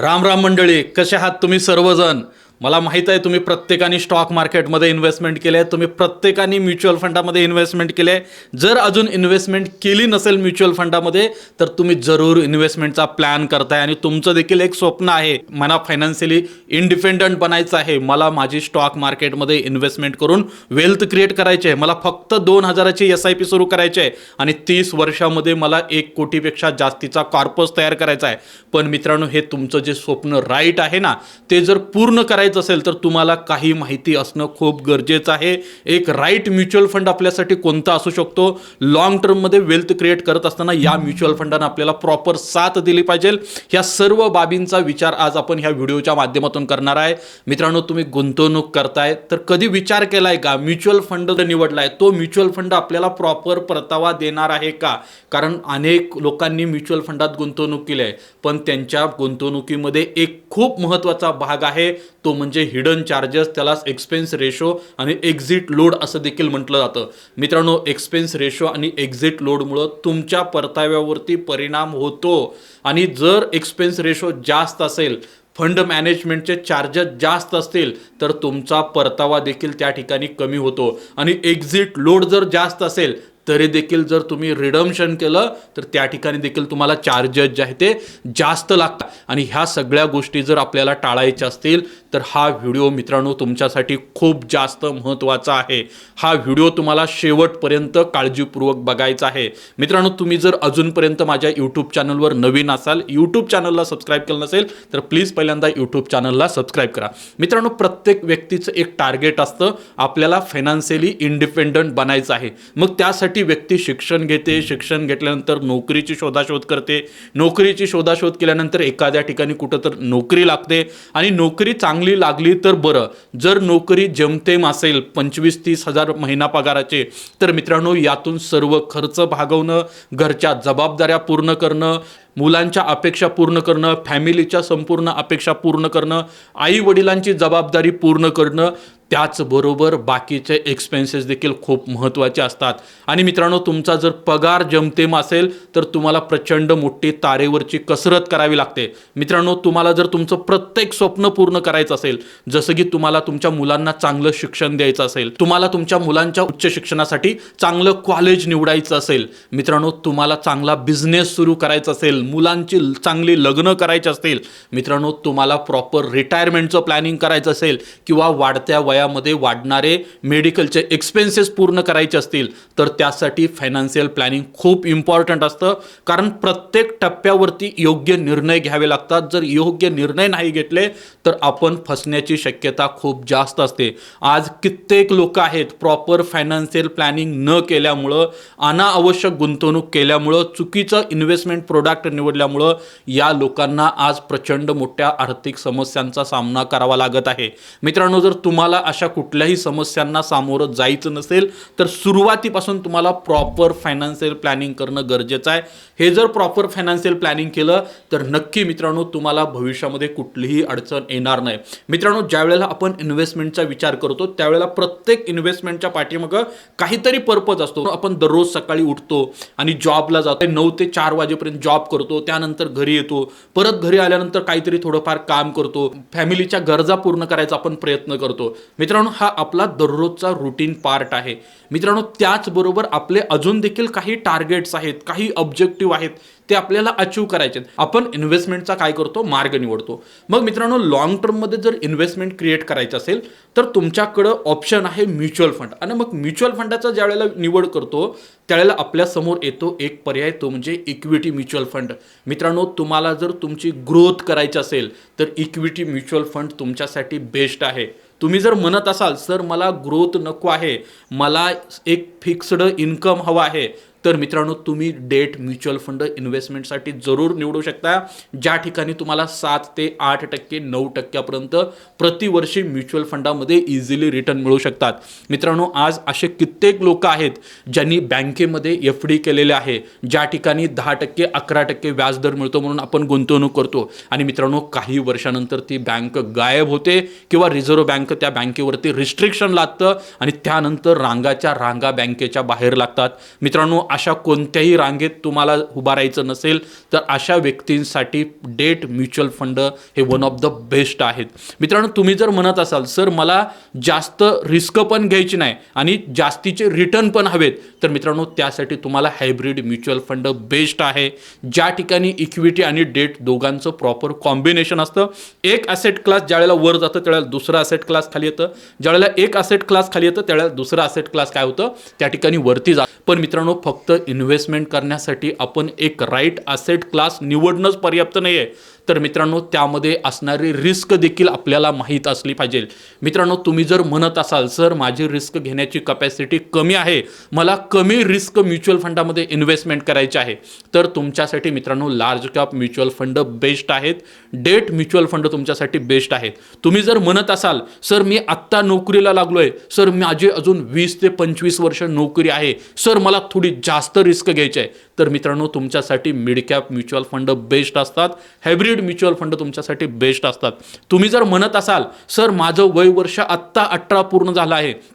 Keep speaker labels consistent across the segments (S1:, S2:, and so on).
S1: राम राम मंडळी कसे आहात तुम्ही सर्वजण? मला माहीत आहे तुम्ही प्रत्येकाने स्टॉक मार्केटमध्ये इन्व्हेस्टमेंट केले आहे. तुम्ही प्रत्येकाने म्युच्युअल फंडामध्ये इन्व्हेस्टमेंट केले आहे. जर अजून इन्व्हेस्टमेंट केली नसेल म्युच्युअल फंडामध्ये तर तुम्ही जरूर इन्व्हेस्टमेंटचा प्लॅन करताय. आणि तुमचं देखील एक स्वप्न आहे. मला फायनान्शियली इंडिपेंडंट बनायचं आहे. मला माझी स्टॉक मार्केटमध्ये इन्व्हेस्टमेंट करून वेल्थ क्रिएट करायची आहे. मला फक्त दोन हजाराची एस आय पी सुरू करायची आहे. आणि तीस वर्षामध्ये मला एक कोटीपेक्षा जास्तीचा कॉर्पस तयार करायचा आहे. पण मित्रांनो हे तुमचं जे स्वप्न राईट आहे ना ते जर पूर्ण करायचं असेल तर तुम्हाला काही माहिती असणं खूप गरजेचं आहे. एक राईट म्युच्युअल फंड आपल्यासाठी कोणता असू शकतो? लॉंग टर्ममध्ये वेल्थ क्रिएट करत असताना या म्युच्युअल फंडानं आपल्याला प्रॉपर साथ दिली पाहिजे. ह्या सर्व बाबींचा विचार आज आपण ह्या व्हिडिओच्या माध्यमातून करणार आहे. मित्रांनो तुम्ही गुंतवणूक करताय तर कधी विचार केलाय का? म्युच्युअल फंड जर निवडलाय तो म्युच्युअल फंड आपल्याला प्रॉपर परतावा देणार आहे का? कारण अनेक लोकांनी म्युच्युअल फंडात गुंतवणूक केली आहे. पण त्यांच्या गुंतवणुकीमध्ये एक खूप महत्त्वाचा भाग आहे. तो म्हणजे हिडन चार्जेस त्याला एक्सपेन्स रेशो आणि एक्झिट लोड असं देखील म्हटलं जातं. मित्रांनो एक्सपेन्स रेशो आणि एक्झिट लोडमुळं तुमच्या परताव्यावरती परिणाम होतो. आणि जर एक्सपेन्स रेशो जास्त असेल फंड मॅनेजमेंटचे चार्जेस जास्त असतील तर तुमचा परतावा देखील त्या ठिकाणी कमी होतो. आणि एक्झिट लोड जर जास्त असेल तरी देखील जर तुम्ही रिडम्शन केलं तर त्या ठिकाणी देखील तुम्हाला चार्जेस जे आहे ते जास्त लागतात. आणि ह्या सगळ्या गोष्टी जर आपल्याला टाळायच्या असतील तर हा व्हिडिओ मित्रांनो तुमच्यासाठी खूप जास्त महत्त्वाचा आहे. हा व्हिडिओ तुम्हाला शेवटपर्यंत काळजीपूर्वक बघायचा आहे. मित्रांनो तुम्ही जर अजूनपर्यंत माझ्या यूट्यूब चॅनलवर नवीन असाल यूट्यूब चॅनलला सबस्क्राईब केलं नसेल तर प्लीज पहिल्यांदा यूट्यूब चॅनलला सबस्क्राईब करा. मित्रांनो प्रत्येक व्यक्तीचं एक टार्गेट असतं आपल्याला फायनान्शियली इंडिपेंडंट बनायचं आहे. मग त्यासाठी व्यक्ती शिक्षण घेते शिक्षण घेतल्यानंतर नोकरीची शोधाशोध करते. नोकरीची शोधाशोध केल्यानंतर एखाद्या ठिकाणी कुठं तर नोकरी लागते. आणि नोकरी चांगली लागली तर बरं. जर नोकरी जमतेम असेल पंचवीस तीस हजार महिना पगाराचे तर मित्रांनो यातून सर्व खर्च भागवणं घरच्या जबाबदाऱ्या पूर्ण करणं मुलांच्या अपेक्षा पूर्ण करणं फॅमिलीच्या संपूर्ण अपेक्षा पूर्ण करणं आई वडिलांची जबाबदारी पूर्ण करणं त्याचबरोबर बाकीचे एक्सपेन्सेस देखील खूप महत्त्वाचे असतात. आणि मित्रांनो तुमचा जर पगार जमतेम असेल तर तुम्हाला प्रचंड मोठी तारेवरची कसरत करावी लागते. मित्रांनो तुम्हाला जर तुमचं प्रत्येक स्वप्न पूर्ण करायचं असेल जसं की तुम्हाला तुमच्या मुलांना चांगलं शिक्षण द्यायचं असेल तुम्हाला तुमच्या मुलांच्या उच्च शिक्षणासाठी चांगलं कॉलेज निवडायचं असेल मित्रांनो तुम्हाला चांगला बिझनेस सुरू करायचा असेल मुलांची चांगली लग्न करायची असतील. मित्रांनो तुम्हाला प्रॉपर रिटायरमेंटचं प्लॅनिंग करायचं असेल किंवा वाढत्या वयामध्ये वाढणारे मेडिकलचे एक्सपेन्सेस पूर्ण करायचे असतील तर त्यासाठी फायनान्शियल प्लॅनिंग खूप इम्पॉर्टंट असतं. कारण प्रत्येक टप्प्यावरती योग्य निर्णय घ्यावे लागतात. जर योग्य निर्णय नाही घेतले तर आपण फसण्याची शक्यता खूप जास्त असते. आज कित्येक लोक आहेत प्रॉपर फायनान्शियल प्लॅनिंग न केल्यामुळं अनावश्यक गुंतवणूक केल्यामुळं चुकीचं इन्व्हेस्टमेंट प्रोडक्ट निवडल्यामुळं या लोकांना आज प्रचंड मोठ्या आर्थिक समस्यांचा सामना करावा लागत आहे. मित्रांनो जर तुम्हाला अशा कुठल्याही समस्यांना सामोरं जायचं नसेल तर सुरुवातीपासून तुम्हाला प्रॉपर फायनान्शियल प्लॅनिंग करणं गरजेचं आहे. हे जर प्रॉपर फायनान्शियल प्लॅनिंग केलं तर नक्की मित्रांनो तुम्हाला भविष्यामध्ये कुठलीही अडचण येणार नाही. मित्रांनो ज्यावेळेला आपण इन्व्हेस्टमेंटचा विचार करतो त्यावेळेला प्रत्येक इन्व्हेस्टमेंटच्या पाठीमागं काहीतरी पर्पज असतो. आपण दररोज सकाळी उठतो आणि जॉबला जातो. नऊ ते चार वाजेपर्यंत जॉब करतो. त्यानंतर घरी येतो. परत घरी आल्यानंतर काहीतरी थोडंफार काम करतो. फॅमिलीच्या गरजा पूर्ण करायचा आपण प्रयत्न करतो. मित्रांनो हा आपला दररोजचा रुटीन पार्ट आहे. मित्रांनो त्याचबरोबर आपले अजून देखील काही टार्गेट्स आहेत काही ऑब्जेक्टिव्ह आहेत ते आपल्याला अचीव करायचे आहेत. आपण इन्व्हेस्टमेंटचा काय करतो? मार्ग निवडतो. मग मित्रांनो लॉंग टर्ममध्ये जर इन्व्हेस्टमेंट क्रिएट करायचं असेल तर तुमच्याकडं ऑप्शन आहे म्युच्युअल फंड आणि मग म्युच्युअल फंडाचा ज्या वेळेला निवड करतो त्यावेळेला आपल्यासमोर येतो एक पर्याय तो म्हणजे इक्विटी म्युच्युअल फंड मित्रांनो तुम्हाला जर तुमची ग्रोथ करायची असेल तर इक्विटी म्युच्युअल फंड तुमच्यासाठी बेस्ट आहे. तुम्ही जर म्हणत असाल सर मला ग्रोथ नको आहे. मला एक फिक्स्ड इन्कम हवा आहे. तर मित्रांनो तुम्ही डेट म्युच्युअल फंड इन्व्हेस्टमेंटसाठी जरूर निवडू शकता. ज्या ठिकाणी तुम्हाला सात ते आठ टक्के नऊ टक्क्यापर्यंत प्रतिवर्षी म्युच्युअल फंडामध्ये इझिली रिटर्न मिळू शकतात. मित्रांनो आज असे कित्येक लोक आहेत ज्यांनी बँकेमध्ये एफ डी केलेले आहे. ज्या ठिकाणी दहा टक्के अकरा टक्के व्याजदर मिळतो म्हणून आपण गुंतवणूक करतो. आणि मित्रांनो काही वर्षानंतर ती बँक गायब होते किंवा रिझर्व्ह बँक त्या बँकेवरती रिस्ट्रिक्शन लागतं आणि त्यानंतर रांगाच्या रांगा बँकेच्या बाहेर लागतात. मित्रांनो अशा कोणत्याही रांगेत तुम्हाला उभा राहायचं नसेल तर अशा व्यक्तींसाठी डेट म्युच्युअल फंड हे वन ऑफ द बेस्ट आहेत. मित्रांनो तुम्ही जर म्हणत असाल सर मला जास्त रिस्क पण घ्यायची नाही आणि जास्तीचे रिटर्न पण हवेत तर मित्रांनो त्यासाठी तुम्हाला हायब्रिड म्युच्युअल फंड बेस्ट आहे. ज्या ठिकाणी इक्विटी आणि डेट दोघांचं प्रॉपर कॉम्बिनेशन असतं. एक ॲसेट क्लास ज्यावेळेला वर जातं त्यावेळेला दुसरा ॲसेट क्लास खाली येतं. ज्यावेळेला एक ॲसेट क्लास खाली येतं त्यावेळेला दुसरा ॲसेट क्लास काय होतं? त्या ठिकाणी वरती जा. पण मित्रांनो फक्त इन्व्हेस्टमेंट करण्यासाठी आपण एक राईट असेट क्लास निवडणंच पर्याप्त नाही आहे तर मित्रांनो त्यामध्ये असणारी रिस्क देखील आपल्याला माहीत असली पाहिजे. मित्रांनो तुम्ही जर म्हणत असाल सर माझी रिस्क घेण्याची कपॅसिटी कमी आहे. मला कमी रिस्क म्युच्युअल फंडामध्ये इन्व्हेस्टमेंट करायची आहे. तर तुमच्यासाठी मित्रांनो large cap mutual fund best आहेत. डेट म्युच्युअल फंड तुमच्यासाठी बेस्ट आहेत. तुम्ही जर म्हणत असाल सर मी आत्ता नोकरीला लागलो आहे सर माझी अजून वीस ते पंचवीस वर्ष नोकरी आहे. सर मला थोडी जास्त रिस्क घ्यायची आहे. तर मित्रांनो तुमच्यासाठी mid cap mutual fund best असतात. हायब्रिड म्युच्युअल फंड तुमच्यासाठी बेस्ट असतात. तुम्ही जर म्हणत असाल सर माझं वय वर्ष आत्ता अठरा पूर्ण झालं आहे.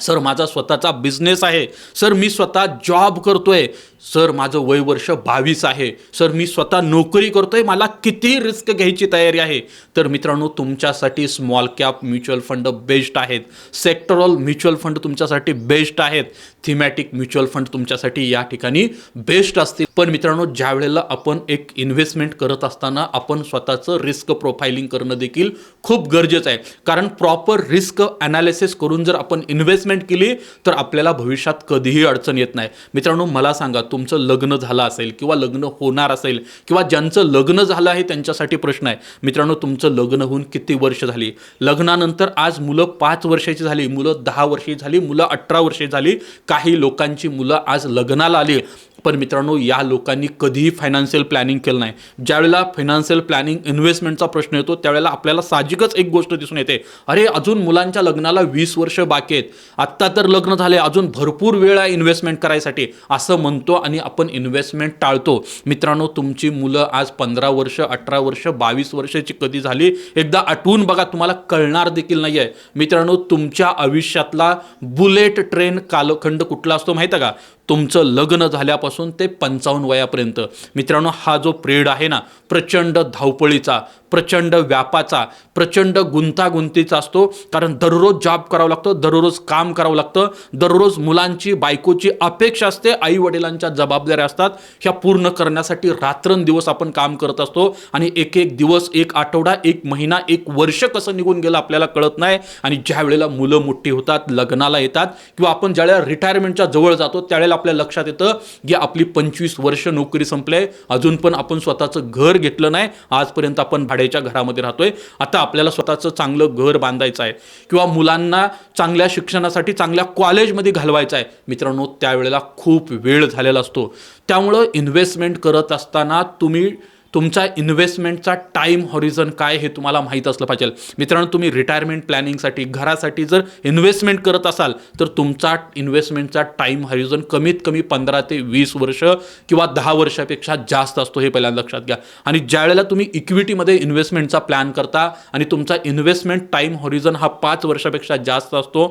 S1: सर माझा स्वतःचा बिझनेस आहे. सर मी स्वतः जॉब करतोय. सर माझं वय वर्ष बावीस आहे. सर मी स्वतः नोकरी करतोय. मला किती रिस्क घ्यायची तयारी आहे? तर मित्रांनो तुमच्यासाठी small cap mutual fund best आहेत. सेक्टरल म्युच्युअल फंड तुमच्यासाठी बेस्ट आहेत. थीमॅटिक म्युच्युअल फंड तुमच्यासाठी या ठिकाणी बेस्ट असतील. पण मित्रांनो ज्या वेळेला आपण एक इन्व्हेस्टमेंट करत असताना आपण स्वतःचं रिस्क प्रोफाइलिंग करणं देखील खूप गरजेचं आहे. कारण प्रॉपर रिस्क अनालिसिस करून जर आपण इन्व्हेस्टमेंट केली तर आपल्याला भविष्यात कधीही अडचण येत नाही. मित्रांनो मला सांगा तुमचं लग्न झालं असेल किंवा लग्न होणार असेल किंवा ज्यांचं लग्न झालं आहे त्यांच्यासाठी प्रश्न आहे. मित्रांनो तुमचं लग्न होऊन किती वर्ष झाली? लग्नानंतर आज मुलं पाच वर्षाची झाली मुलं दहा वर्षाची झाली मुलं अठरा वर्षे झाली. काही लोकांची मुलं आज लग्नाला आली. पण मित्रांनो या लोकांनी कधीही फायनान्शियल प्लॅनिंग केलं नाही. ज्यावेळेला फायनान्शियल प्लॅनिंग इन्व्हेस्टमेंटचा प्रश्न येतो त्यावेळेला आपल्याला साहजिकच एक गोष्ट दिसून येते. अरे अजून मुलांच्या लग्नाला वीस वर्ष बाकी आहेत. आत्ता तर लग्न झाले अजून भरपूर वेळ आहे इन्व्हेस्टमेंट करायसाठी. असं म्हणतो आणि आपण इन्व्हेस्टमेंट टाळतो. मित्रांनो तुमची मुलं आज पंधरा वर्ष अठरा वर्ष बावीस वर्षाची कधी झाली एकदा आठवून बघा तुम्हाला कळणार देखील नाही आहे मित्रांनो तुमच्या आयुष्यातला बुलेट ट्रेन कालखंड कुठला असतो माहिती आहे का? तुमचं लग्न झाल्यापासून ते पंचावन्न वयापर्यंत. मित्रांनो हा जो पिरियड आहे ना प्रचंड धावपळीचा प्रचंड व्यापाचा प्रचंड गुंतागुंतीचा असतो. कारण दररोज जॉब करावं लागतं दररोज काम करावं लागतं दररोज मुलांची बायकोची अपेक्षा असते आई वडिलांच्या जबाबदाऱ्या असतात. ह्या पूर्ण करण्यासाठी रात्रंदिवस आपण काम करत असतो. आणि एक एक दिवस एक आठवडा एक महिना एक वर्ष कसं निघून गेलं आपल्याला कळत नाही. आणि ज्या वेळेला मुलं मोठी होतात लग्नाला येतात किंवा आपण ज्यावेळेला रिटायरमेंटच्या जवळ जातो त्यावेळेला आपल्या लक्षात येतं की आपली पंचवीस वर्ष नोकरी संपले. अजून पण आपण स्वतःचं घर घेतलं नाही आजपर्यंत आपण भाड्याच्या घरामध्ये राहतोय. आता आपल्याला स्वतःचं चांगलं घर बांधायचं आहे. किंवा मुलांना चांगल्या शिक्षणासाठी चांगल्या कॉलेजमध्ये घालवायचं आहे. मित्रांनो त्यावेळेला खूप वेळ झालेला असतो. त्यामुळं इन्व्हेस्टमेंट करत असताना तुम्ही तुमचा इन्व्हेस्टमेंटचा टाईम हॉरिझन काय हे तुम्हाला माहीत असलं पाहिजे. मित्रांनो तुम्ही रिटायरमेंट प्लॅनिंगसाठी घरासाठी जर इन्व्हेस्टमेंट करत असाल तर तुमचा इन्व्हेस्टमेंटचा टाईम हॉरिझन कमीत कमी पंधरा ते वीस वर्ष किंवा दहा वर्षापेक्षा जास्त असतो हे पहिल्यांदा लक्षात घ्या. आणि ज्यावेळेला तुम्ही इक्विटीमध्ये इन्व्हेस्टमेंटचा प्लॅन करता आणि तुमचा इन्व्हेस्टमेंट टाईम हॉरिझन हा पाच वर्षापेक्षा जास्त असतो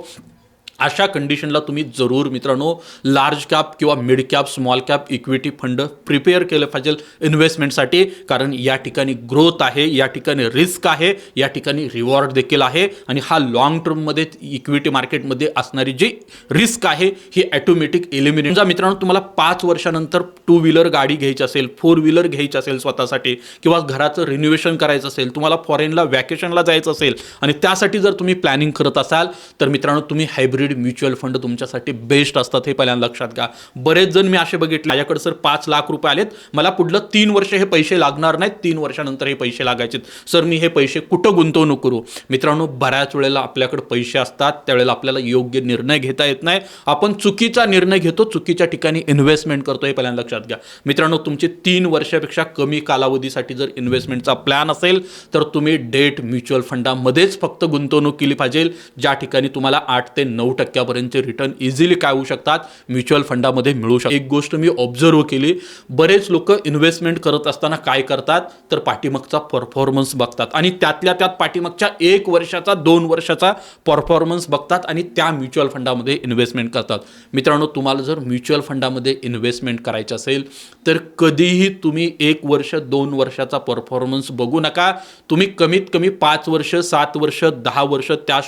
S1: अशा कंडिशनला तुम्ही जरूर मित्रांनो लार्ज कॅप किंवा mid cap small cap equity fund prepare केलं पाहिजे इन्व्हेस्टमेंटसाठी कारण या ठिकाणी ग्रोथ आहे या ठिकाणी रिस्क आहे या ठिकाणी रिवॉर्ड देखील आहे. आणि हा लॉंग टर्ममध्ये इक्विटी मार्केटमध्ये असणारी जी रिस्क आहे ही ॲटोमॅटिक एलिमिनेट मित्रांनो तुम्हाला पाच वर्षानंतर टू व्हीलर गाडी घ्यायची असेल फोर व्हीलर घ्यायची असेल स्वतःसाठी किंवा घराचं रिनोव्हेशन करायचं असेल तुम्हाला फॉरेनला वॅकेशनला जायचं असेल आणि त्यासाठी जर तुम्ही प्लॅनिंग करत असाल तर मित्रांनो तुम्ही हायब्रिड म्युच्युअल फंड तुमच्यासाठी बेस्ट असतात हे पहिल्यांदा लक्षात घ्या. बरेच जण मी असे बघितले माझ्याकडे सर पाच लाख रुपये आलेत मला पुढलं तीन वर्ष हे पैसे लागणार नाहीत तीन वर्षानंतर हे पैसे लागायचे सर मी हे पैसे कुठं गुंतवणूक करू? मित्रांनो बऱ्याच वेळेला आपल्याकडे पैसे असतात त्यावेळेला आपल्याला योग्य निर्णय घेता येत नाही. आपण चुकीचा निर्णय घेतो चुकीच्या ठिकाणी इन्व्हेस्टमेंट करतो हे पहिल्यांदा लक्षात घ्या. मित्रांनो तुमचे तीन वर्षापेक्षा कमी कालावधीसाठी जर इन्व्हेस्टमेंटचा प्लॅन असेल तर तुम्ही डेट म्युच्युअल फंडामध्येच फक्त गुंतवणूक केली पाहिजे ज्या ठिकाणी तुम्हाला आठ ते नऊ टक्क्यापर्यंतचे रिटर्न इझिली काय होऊ शकतात? म्युच्युअल फंडामध्ये मिळू शकतात. एक गोष्ट मी ऑब्झर्व केली बरेच लोक इन्व्हेस्टमेंट करत असताना काय करतात? तर पाठीमागचा परफॉर्मन्स बघतात. आणि त्यातल्या त्यात पाठीमागच्या एक वर्षाचा दोन वर्षाचा परफॉर्मन्स बघतात आणि त्या म्युच्युअल फंडामध्ये इन्व्हेस्टमेंट करतात. मित्रांनो तुम्हाला जर म्युच्युअल फंडामध्ये इन्व्हेस्टमेंट करायचं असेल तर कधीही तुम्ही एक वर्ष दोन वर्षाचा परफॉर्मन्स बघू नका. तुम्ही कमीत कमी पाच वर्ष सात वर्ष दहा वर्ष त्या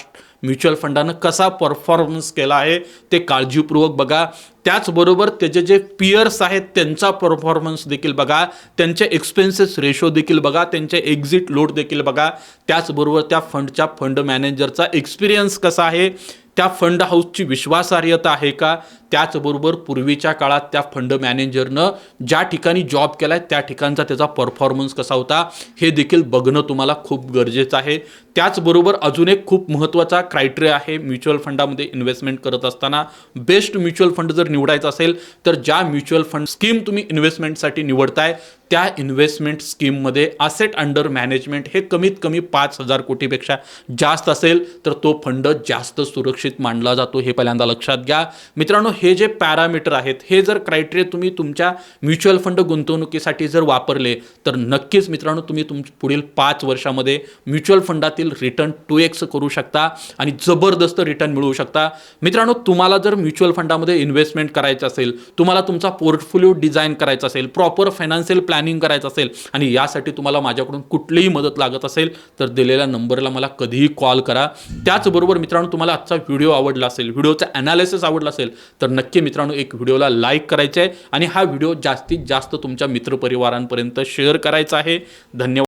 S1: म्युच्युअल फंडानं कसा परफॉर्मन्स केला आहे ते काळजीपूर्वक बघा. त्याचबरोबर त्याचे जे पियर्स आहेत त्यांचा परफॉर्मन्स देखील बघा. त्यांचे एक्सपेन्सेस रेशो देखील बघा. त्यांचे एक्झिट लोड देखील बघा. त्याचबरोबर त्या फंडच्या फंड मॅनेजरचा एक्सपिरियन्स कसा आहे? त्या फंड हाऊसची विश्वासार्हता आहे का? त्याचबरोबर पूर्वीच्या काळात त्या फंड मॅनेजरनं ज्या ठिकाणी जॉब केला आहे त्या ठिकाणचा त्याचा परफॉर्मन्स कसा होता हे देखील बघणं तुम्हाला खूप गरजेचं आहे. त्याचबरोबर अजून एक खूप महत्त्वाचा क्रायटेरिया आहे म्युच्युअल फंडामध्ये इन्व्हेस्टमेंट करत असताना. बेस्ट म्युच्युअल फंड जर निवडायचा असेल तर ज्या म्युच्युअल फंड स्कीम तुम्ही इन्व्हेस्टमेंटसाठी निवडताय त्या इन्व्हेस्टमेंट स्कीममध्ये असेट अंडर मॅनेजमेंट हे कमीत कमी पाच हजार कोटीपेक्षा जास्त असेल तर तो फंड जास्त सुरक्षित मानला जातो हे पहिल्यांदा लक्षात घ्या. मित्रांनो हे जे पॅरामीटर आहेत हे जर क्रायटेरिया तुम्ही तुमच्या म्युच्युअल फंड गुंतवणुकीसाठी जर वापरले तर नक्कीच मित्रांनो तुम्ही तुम पुढील पाच वर्षामध्ये म्युच्युअल फंडातील रिटर्न टू एक्स करू शकता आणि जबरदस्त रिटर्न मिळवू शकता. मित्रांनो तुम्हाला जर म्युच्युअल फंडामध्ये इन्व्हेस्टमेंट करायचं असेल तुम्हाला तुमचा पोर्टफोलिओ डिझाईन करायचा असेल प्रॉपर फायनान्शियल प्लॅन प्लॅनिंग करायचं असेल आणि यासाठी तुम्हाला माझ्याकडून कुठलीही मदत लागत असेल तर दिलेल्या नंबरला मला कधीही कॉल करा. त्याचबरोबर मित्रांनो तुम्हाला आजचा व्हिडिओ आवडला असेल व्हिडिओचा ॲनालिसिस आवडला असेल तर नक्की मित्रांनो एक व्हिडिओला लाईक करायचा आहे आणि हा व्हिडिओ जास्तीत जास्त तुमच्या मित्रपरिवारांपर्यंत शेअर करायचा आहे. धन्यवाद.